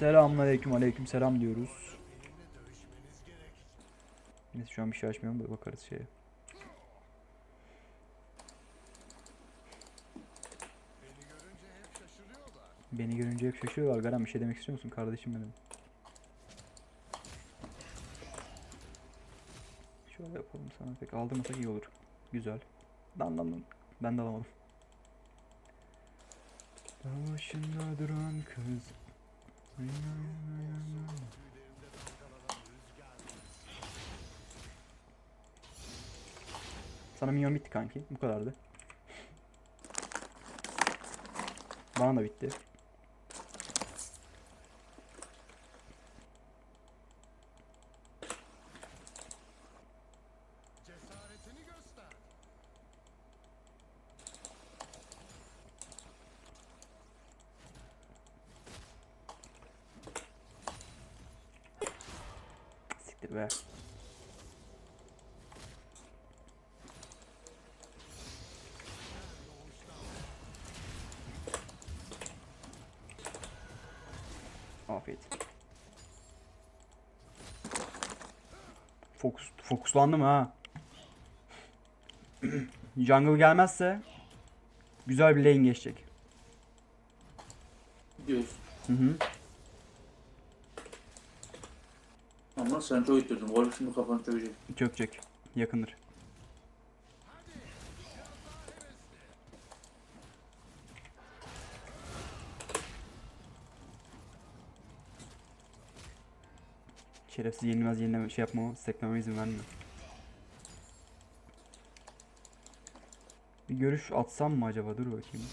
Selamünaleyküm aleyküm selam diyoruz. Neyse şu an bir şey açmıyorum da bakarız şeye. Beni görünce hep şaşırıyorlar. Garan bir şey demek istiyor musun kardeşim benim? Şöyle yapalım sana pek aldırmasak iyi olur. Güzel. Dan dan dan. Ben de alamadım. Başında duran kız. Sana minyon bitti kanki. Bu kadardı. Bana da bitti. Siktir be. Afiyet. Fokus, fokuslandım ha. Jungle gelmezse güzel bir lane geçecek. Diyorsun. Hı hı. Ama sen çok ittirdin. Warwick şimdi kafanı çökecek. Çökecek. Yakındır. Şerefsiz yenilmez yenileme şey yapmama, sekmeme izin vermiyor. Bir görüş atsam mı acaba? Dur bakayım.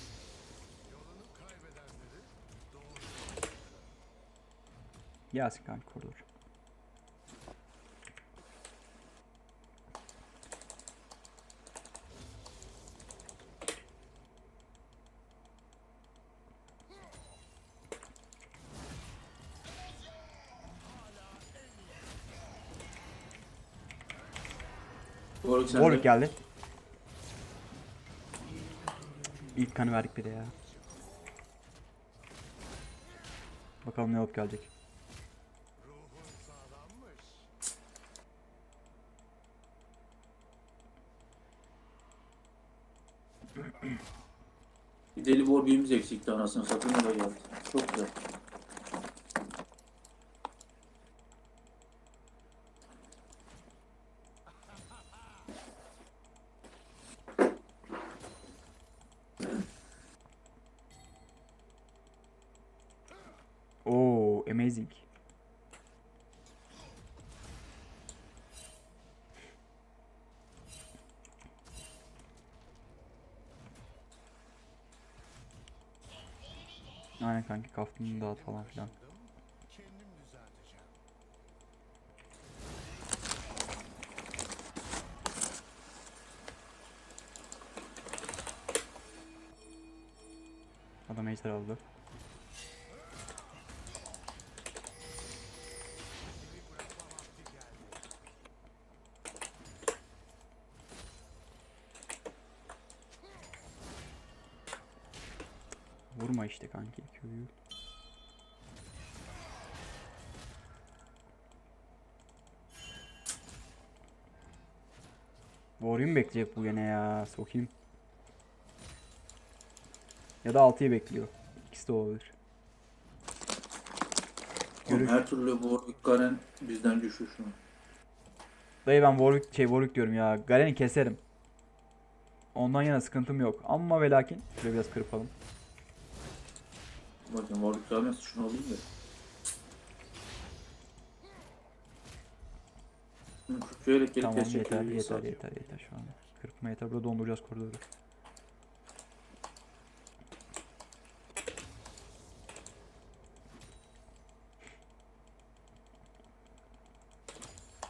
Gelsin kanka koridor. Sende. Warwick geldi. İlk kanı verdik bir de ya. Bakalım ne olup gelecek. Bir deli Warwick'imiz eksikti anasını satayım o da geldi. Çok güzel. Oo, amazing. Aynen kanki kaftanı dağıt falan filan. İşte kanki köyü. Warrior bekleyecek bu gene ya? Sokayım. Ya da 6'yı bekliyor. İkisi de olabilir. Görüş. her türlü Warwick Garen bizden düşüyor şu an. Dayı ben Warwick, şey Warwick diyorum ya. Garen'i keserim. Ondan yana sıkıntım yok. Ama ve lakin şöyle biraz kırpalım. Bakın Warwick gelmezse şunu alayım da. Şöyle gelip Tamam kesecek yeter yeter saat. yeter yeter şu an. Kırpma yeter. Burada donduracağız koridoru.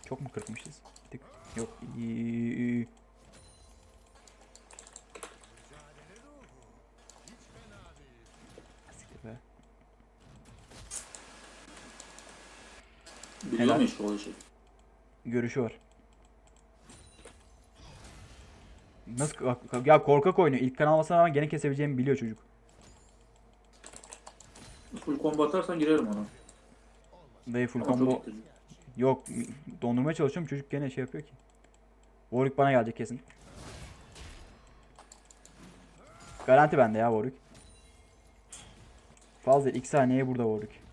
Çok mu kırpmışız? Yok. iyi, iyi. Siktir be. Biliyor Helal. mu işte o işi? Görüşü var. Nasıl ya korkak oynuyor. İlk kan almasına rağmen gene kesebileceğimi biliyor çocuk. Full combo atarsan girerim ona. Dayı full Ama combo. Yok dondurmaya çalışıyorum çocuk gene şey yapıyor ki. Warwick bana gelecek kesin. Garanti bende ya Warwick. Fazla 2 saniyeye burada Warwick.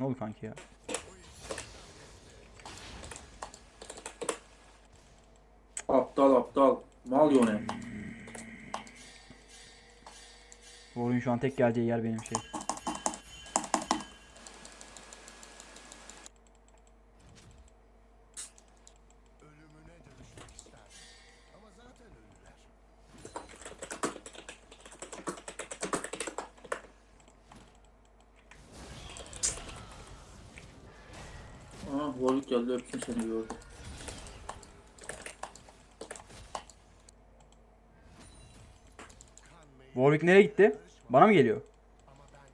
Ne oldu kanki ya? Aptal aptal. Mal yone. Warwick'in şu an tek geleceği yer benim şey. Warwick geldi öpsün seni gördü. Warwick nereye gitti? Bana mı geliyor?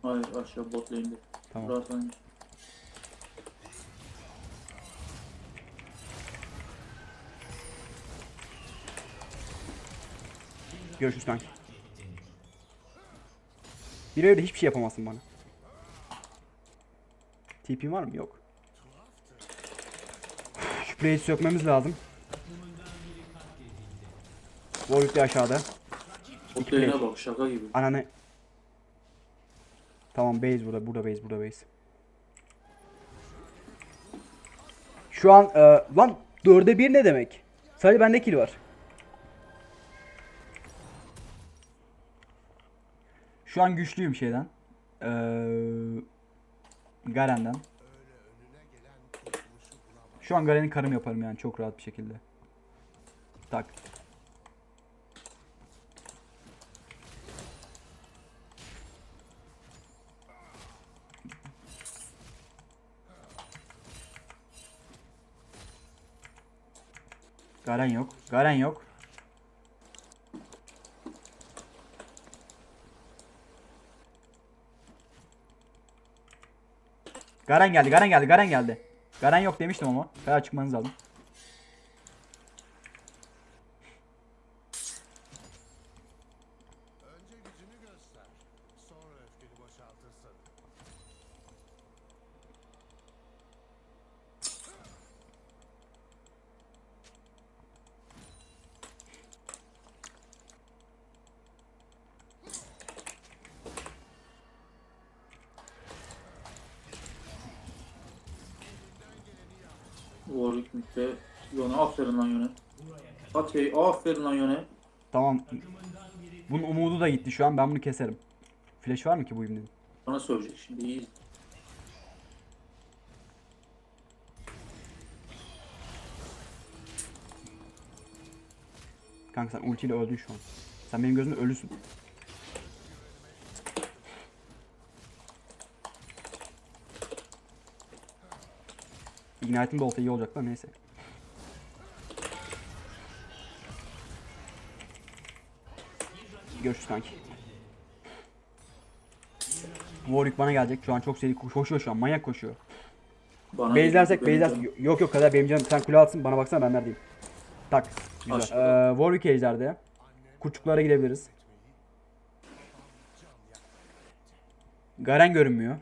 Hayır aşağı bot lane'de. Tamam. Rahat oynuyor. Görüşürüz kanki. Bir evde hiçbir şey yapamazsın bana. TP var mı? Yok. Play'i sökmemiz lazım. Warwick de aşağıda. Play. lane'e bak şaka gibi. Ananı. Tamam base burada. Burada base. Burada base. Şu an e, lan 4'e 1 ne demek? Sadece bende kill var. Şu an güçlüyüm şeyden. Ee, Garen'den. Şu an Garen'i karım yaparım yani çok rahat bir şekilde. Tak. Garen yok. Garen yok. Garen geldi, Garen geldi, Garen geldi. Garen yok demiştim ama. Kaya çıkmanız lazım. Mitte. Yone aferin lan Yone. Okey aferin lan Yone. Tamam. Bunun umudu da gitti şu an. Ben bunu keserim. Flash var mı ki bu ibnenin? Bana söyleyecek şimdi iyi. Kanka sen ultiyle öldün şu an. Sen benim gözümde ölüsün. Ignite'in de olsa iyi olacak da neyse. Görüşürüz kanki. Warwick bana gelecek. Şu an çok seri koşuyor şu an. Manyak koşuyor. Bana beyzlersek. canım. Yok yok kadar benim canım. Sen kule atsın bana baksana ben neredeyim. Tak. Güzel. Ee, Warwick ejderde. Kurçuklara gidebiliriz. Garen görünmüyor.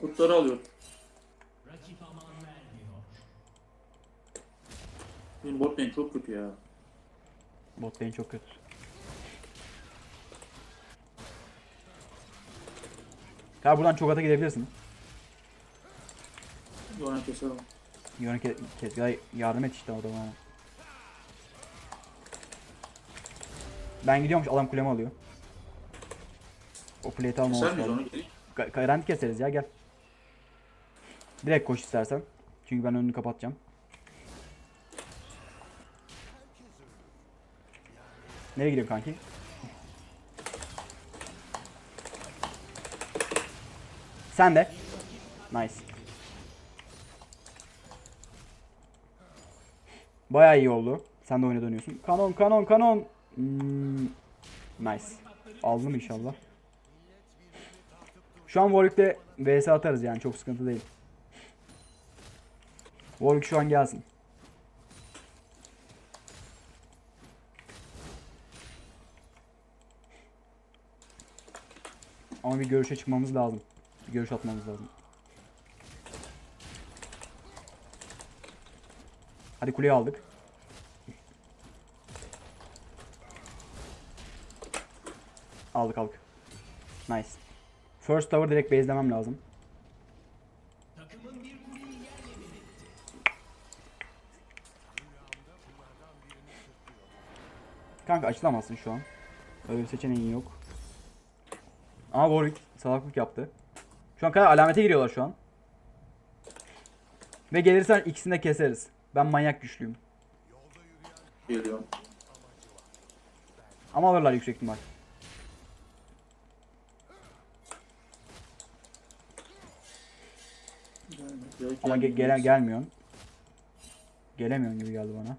Kurtları alıyor. Benim bot lane çok kötü ya. Bot lane çok kötü. Ya buradan çok ata gidebilirsin. Yone keserim. Yöne ke kes ya yardım et işte adama. Ben gidiyormuş adam kulemi alıyor. O plate alma Keser miyiz onu geri? Ga- Garanti keseriz ya gel. Direkt koş istersen. Çünkü ben önünü kapatacağım. Nereye gidiyorsun kanki? Sen de. Nice. Bayağı iyi oldu. Sen de oyuna dönüyorsun. Kanon kanon kanon. Hmm, nice. Aldım inşallah. Şu an Warwick'te vs atarız yani çok sıkıntı değil. Warwick şu an gelsin. Ama bir görüşe çıkmamız lazım. Görüş atmamız lazım. Hadi kuleyi aldık. Aldık aldık. Nice. First tower direkt base'lemem lazım. Kanka açılamazsın şu an. Öyle bir seçeneğin yok. Ama Warwick salaklık yaptı. Şu an kadar alamete giriyorlar şu an. Ve gelirsen ikisini de keseriz. Ben manyak güçlüyüm. Geliyorum. Ama alırlar yüksek ihtimal. Ama ge- gelen gelmiyorsun. Gelemiyorsun gibi geldi bana.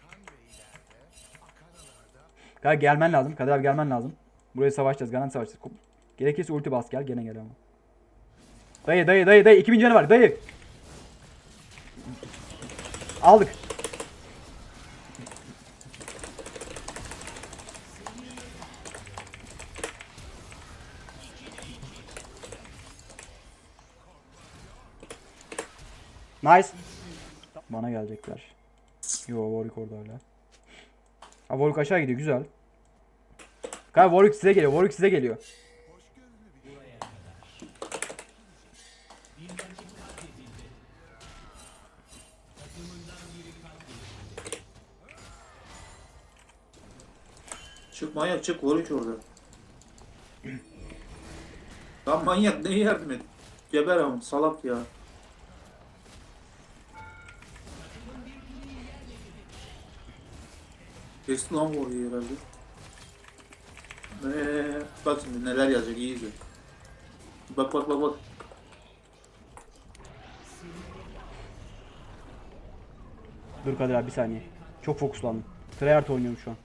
Kan ve ileride, akaralarda Kanka gelmen lazım. Kadir abi gelmen lazım. Buraya savaşacağız. Garanti savaşacağız. Gerekirse ulti bas gel. Gene gel ama. Dayı dayı dayı dayı. 2000 canı var. Dayı. Aldık. Nice. Bana gelecekler. Yo Warwick orada hala. Ha Warwick aşağı gidiyor güzel. Kanka Warwick size geliyor. Warwick size geliyor. Çık manyak çık hiç orada. Lan manyak neye yardım et? Geber ama salak ya. Kesti lan orayı herhalde. Eee, bak şimdi neler yazacak iyi izle. Bak bak bak bak. Dur Kadir abi bir saniye. Çok fokuslandım. Treyarch oynuyorum şu an.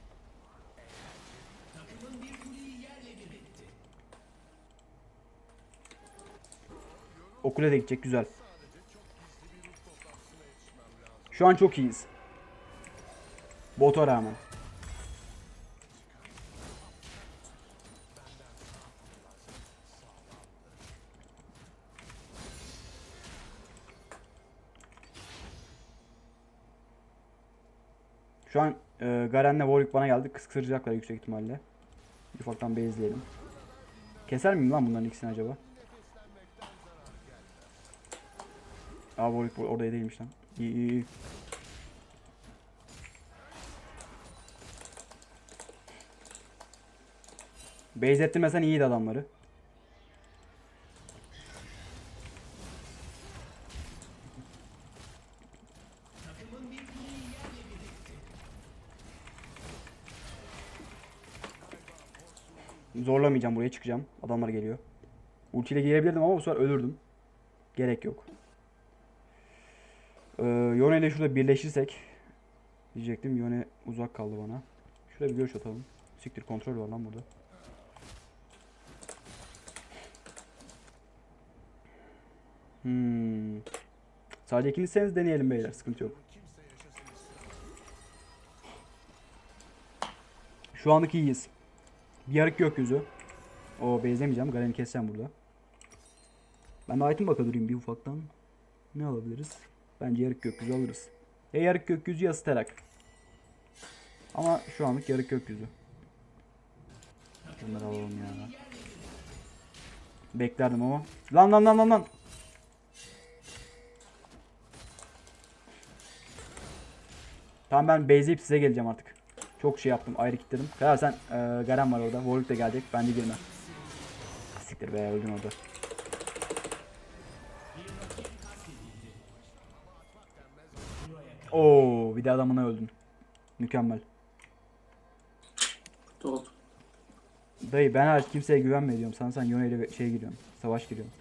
Okula da gidecek güzel. Şu an çok iyiyiz. Bota rağmen. Şu an e, Garen'le Warwick bana geldi. Kıskıracaklar yüksek ihtimalle. Ufaktan bezleyelim. Keser miyim lan bunların ikisini acaba? Aa Warwick orada değilmiş lan. İyi iyi iyi. Base ettirmesen iyiydi adamları. Zorlamayacağım buraya çıkacağım. Adamlar geliyor. Ultiyle girebilirdim ama bu sefer ölürdüm. Gerek yok. Ee, Yone ile şurada birleşirsek diyecektim. Yone uzak kaldı bana. Şuraya bir görüş atalım. Siktir kontrol var lan burada. Hmm. Sadece ikinizseniz deneyelim beyler. Sıkıntı yok. Şu anlık iyiyiz. Yarık gökyüzü. O bezlemeyeceğim. Garen'i keseceğim burada. Ben de item baka durayım bir ufaktan. Ne alabiliriz? Bence yarık gökyüzü alırız. Ya yarık gökyüzü ya sterak. Ama şu anlık yarık gökyüzü. Bunları alalım ya. Beklerdim ama. Lan lan lan lan lan. Tamam ben base'leyip size geleceğim artık. Çok şey yaptım ayrı kilitledim. Karar sen e, Garen var orada. Warwick de gelecek. Bence girme. Siktir be öldün orada. Oo bir de adamına öldün. Mükemmel. Oldu. Dayı ben hariç kimseye güvenme diyorum. Sana sen Yone ile şey giriyorsun. Savaş giriyorsun.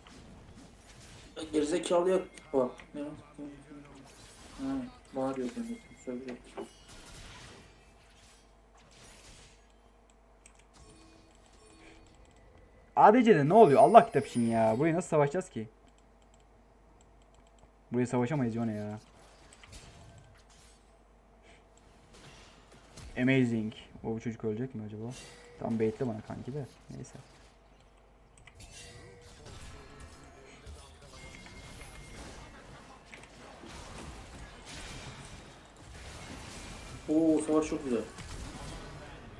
Gerizekalıya bak. Ne? Ha, bana diyor demek. Söylüyor. ADC'de ne oluyor? Allah kitap için ya. Burayı nasıl savaşacağız ki? Buraya savaşamayız Yone ya. Amazing. O bu çocuk ölecek mi acaba? Tam baitle bana kanki de. Neyse. Oo savaş çok güzel.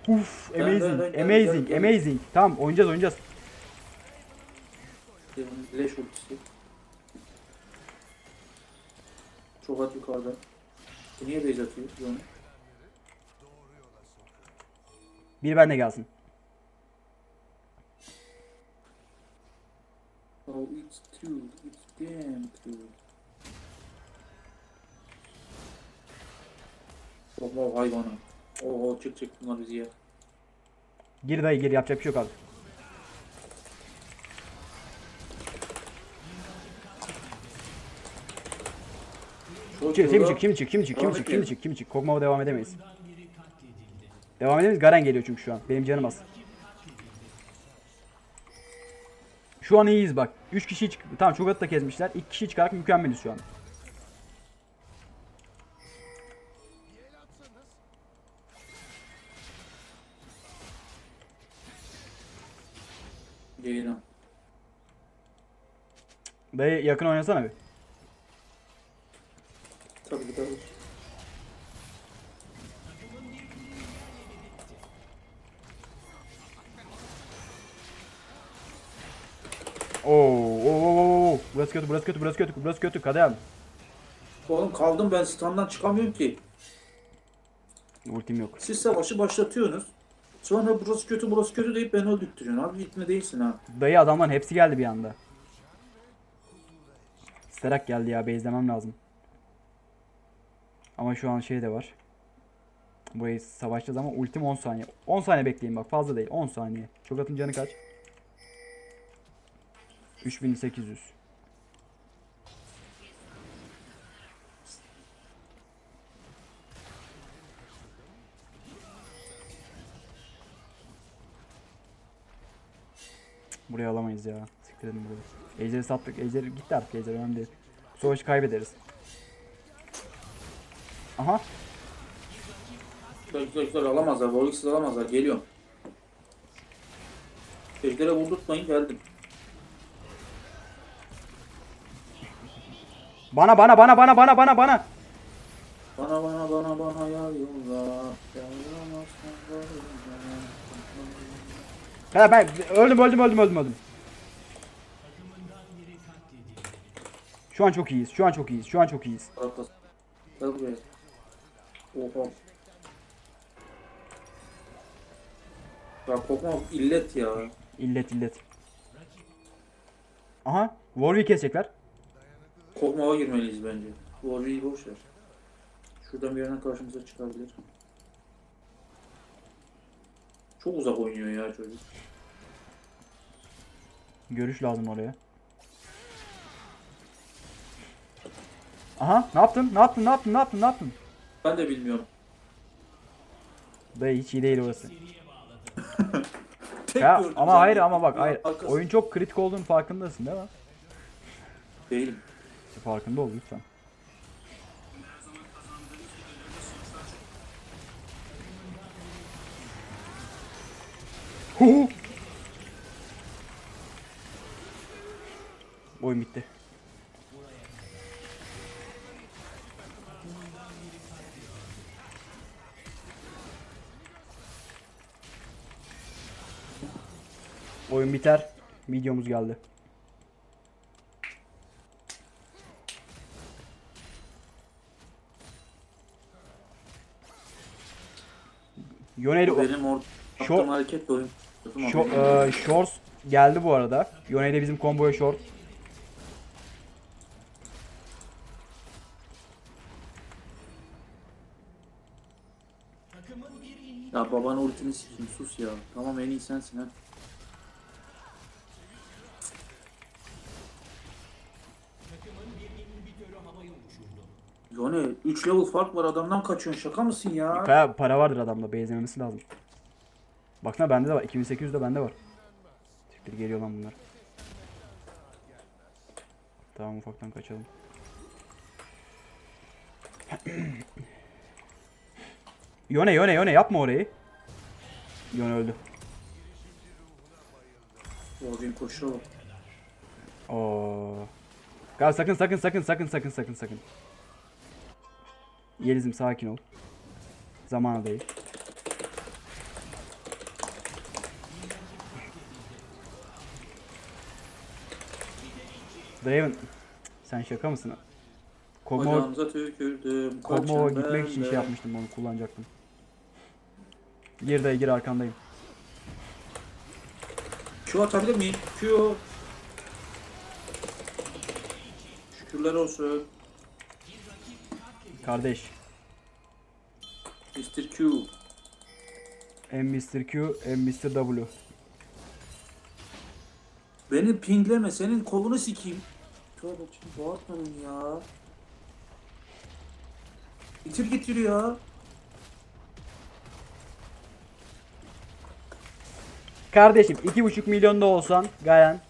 Uf, amazing, amazing, amazing. Tamam oynayacağız oynayacağız. Leş ultisi. Çok at yukarıda. Bu niye base atıyor? Yone? Bir bende gelsin. Oh it's true. It's damn true. Oh hayvanı. Oo çık çık bunlar bizi yer. Gir dayı gir yapacak bir şey yok abi. Çık, kim çık, kim çık, kim çık, kim çık, kim çık, kim çık. Kokmava devam edemeyiz. Devam edemeyiz. Garen geliyor çünkü şu an. Benim canım az. Şu an iyiyiz bak. 3 kişi çık. Tamam çok da kesmişler. 2 kişi çıkarak mükemmeliz şu an. Ceylan. Dayı yakın oynasana bir. Tabii ki tabii. Oo, oo, oo, oo. Burası kötü, burası kötü, burası kötü, burası kötü. Kadem. Oğlum kaldım ben standdan çıkamıyorum ki. Ultim yok. Siz savaşı başlatıyorsunuz. Sonra burası kötü burası kötü deyip beni öldürtüyorsun. Abi gitme değilsin ha. Dayı adamların hepsi geldi bir anda. Sterak geldi ya. Base'lemem lazım. Ama şu an şey de var. Burayı savaşacağız ama ultim 10 saniye. 10 saniye bekleyin bak fazla değil. 10 saniye. Çok atın canı kaç? 3800. Burayı alamayız ya. Siktir edin burayı. Ejder'i sattık. Ejder gitti artık Ejder önemli değil. Bu savaşı kaybederiz. Aha. Güzel güzel güzel alamazlar. Warwick'siz alamazlar. Geliyorum. Ejder'e vurdurtmayın geldim. Bana bana bana bana bana bana bana. Bana bana bana bana ya yolla. Varım Ha ben öldüm öldüm öldüm öldüm öldüm. Şu an çok iyiyiz. Şu an çok iyiyiz. Şu an çok iyiyiz. Gel buraya. Oha. Ya kokma illet ya. İllet illet. Aha. Warwick kesecekler. Kokmaya girmeliyiz bence. Warrior'ı boş ver. Şuradan bir yerden karşımıza çıkabilir. Çok uzak oynuyor ya çocuk. Görüş lazım oraya. Aha ne yaptın? Ne yaptın? Ne yaptın? Ne yaptın? Ne yaptın? Ben de bilmiyorum. Dayı hiç iyi değil orası. Tek Ya gördüm ama zaten. hayır ama bak hayır. arkası- Oyun çok kritik olduğunun farkındasın değil mi? Değilim. Farkında ol lütfen. Hu! Oyun bitti. Biter. Videomuz geldi. Yoneli Benim orada yaptığım hareket oyun. Şo e, Shorts geldi bu arada. Yone de bizim komboya short. Ya babanın ultini sikeyim sus ya. Tamam en iyi sensin ha. Yone 3 level fark var adamdan kaçıyorsun şaka mısın ya? Para, para vardır adamda. Benzememesi lazım. Baksana bende de var. 2800 de bende var. Siktir geliyor lan bunlar. Tamam ufaktan kaçalım. Yone Yone Yone yapma orayı. Yone öldü. Warwick'in koşuyor. Oo. Gal sakın sakın sakın sakın sakın sakın sakın. Yelizim sakin ol. Zamanı değil. Draven sen şaka mısın? Kog'Maw'a kaçın gitmek için şey yapmıştım onu kullanacaktım. Gir dayı gir arkandayım. Q atabilir miyim? Q. Şükürler olsun. Kardeş. Mr. Q. M Mr. Q, M Mr. W. Beni pingleme. Senin kolunu sikeyim. Tövbe şimdi bağırtmadın ya. İtir getiriyor ya. Kardeşim 2,5 milyon da olsan Gayen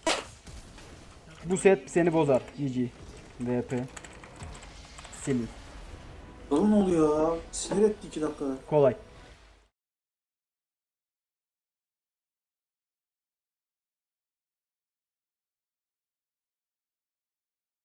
bu set seni bozar. GG. VP. Silin. Ne oluyor ya? Sinir etti iki dakika. Kolay.